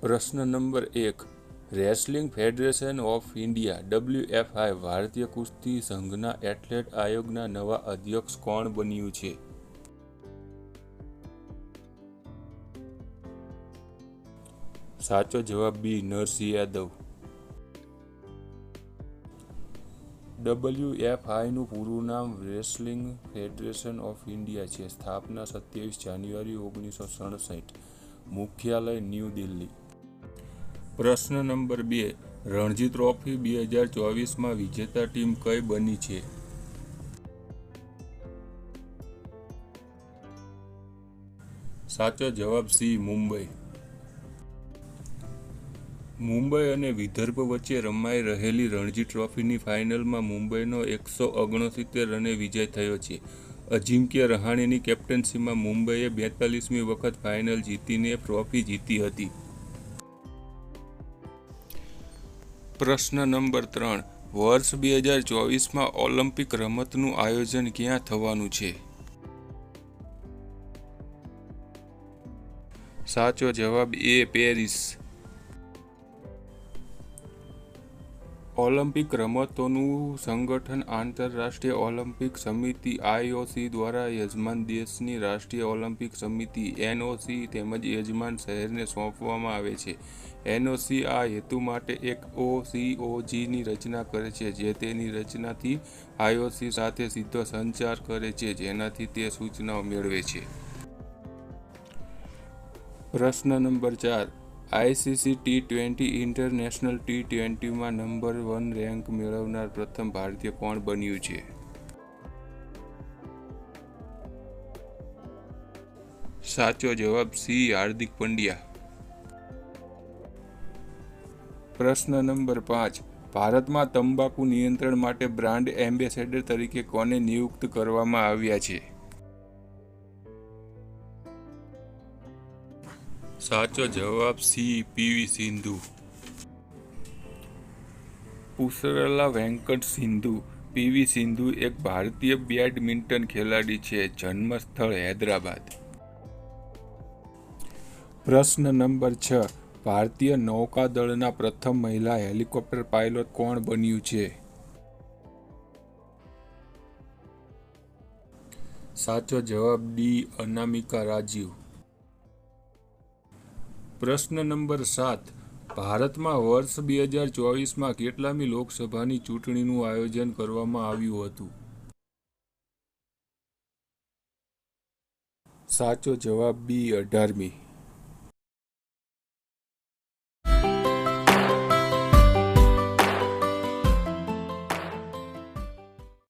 પ્રશ્ન નંબર એક. Wrestling federation of India WFI ભારતીય કુસ્તી સંઘના એથ્લેટ આયોગના નવા અધ્યક્ષ કોણ બન્યું છે? સાચો જવાબ બી, નરસિંહ યાદવ. ડબલ્યુએફઆઈનું પૂરું નામ રેસલિંગ ફેડરેશન ઓફ ઇન્ડિયા છે. સ્થાપના સત્યાવીસ જાન્યુઆરી ઓગણીસો સડસઠ. મુખ્યાલય ન્યૂ દિલ્હી. પ્રશ્ન નંબર બે. રણજી ટ્રોફી બે હજાર ચોવીસમાં વિજેતા ટીમ કઈ બની છે? સાચો જવાબ સી, મુંબઈ. મુંબઈ અને વિદર્ભ વચ્ચે રમાઈ રહેલી રણજી ટ્રોફીની ફાઇનલમાં મુંબઈનો એકસો ઓગણસિત્તેર રને વિજય થયો છે. અજિંક્ય રહાણેની કેપ્ટનશીપમાં મુંબઈએ બેતાલીસમી વખત ફાઇનલ જીતીને ટ્રોફી જીતી હતી. પ્રશ્ન નંબર ત્રણ. વર્ષ બે હજાર ચોવીસમાં ઓલિમ્પિક રમતનું આયોજન ક્યાં થવાનું છે? સાચો જવાબ એ પેરિસ. ઓલિમ્પિક રમતોનું સંગઠન આંતરરાષ્ટ્રીય ઓલિમ્પિક સમિતિ આઈઓસી દ્વારા યજમાન દેશની રાષ્ટ્રીય ઓલિમ્પિક સમિતિ એનઓસી તેમજ યજમાન શહેરને સોંપવામાં આવે છે. એનઓસી આ હેતુ માટે એક ઓસીઓજીની રચના કરે છે, જે તેની રચનાથી આઈઓસી સાથે સીધો સંચાર કરે છે, જેનાથી તે સૂચનાઓ મેળવે છે. પ્રશ્ન નંબર ચાર. ICC T twenty international T ટ્વેન્ટીમાં number one rank મેળવનાર પ્રથમ ભારતીય કોણ બન્યું છે? સાચો જવાબ સી હાર્દિક પંડ્યા. પ્રશ્ન નંબર પાંચ. ભારતમાં તંબાકુ નિયંત્રણ માટે બ્રાન્ડ એમ્બેસેડર તરીકે કોને નિયુક્ત કરવામાં આવ્યા છે? સાચો જવાબ C PV Sindhu. Pusarla Venkata Sindhu PV Sindhu એક ભારતીય બેડમિન્ટન ખેલાડી છે, જન્મસ્થળ હૈદરાબાદ. પ્રશ્ન નંબર છ, ભારતીય નૌકાદળના પ્રથમ મહિલા હેલિકોપ્ટર પાયલોટ કોણ બન્યું છે? સાચો જવાબ ડી, અનામિકા રાજીવ. પ્રશ્ન નંબર સાત. ભારતમાં વર્ષ બે હજાર ચોવીસમાં કેટલામી લોકસભાની ચૂંટણીનું આયોજન કરવામાં આવ્યું હતું? સાચો જવાબ બી અઢારમી.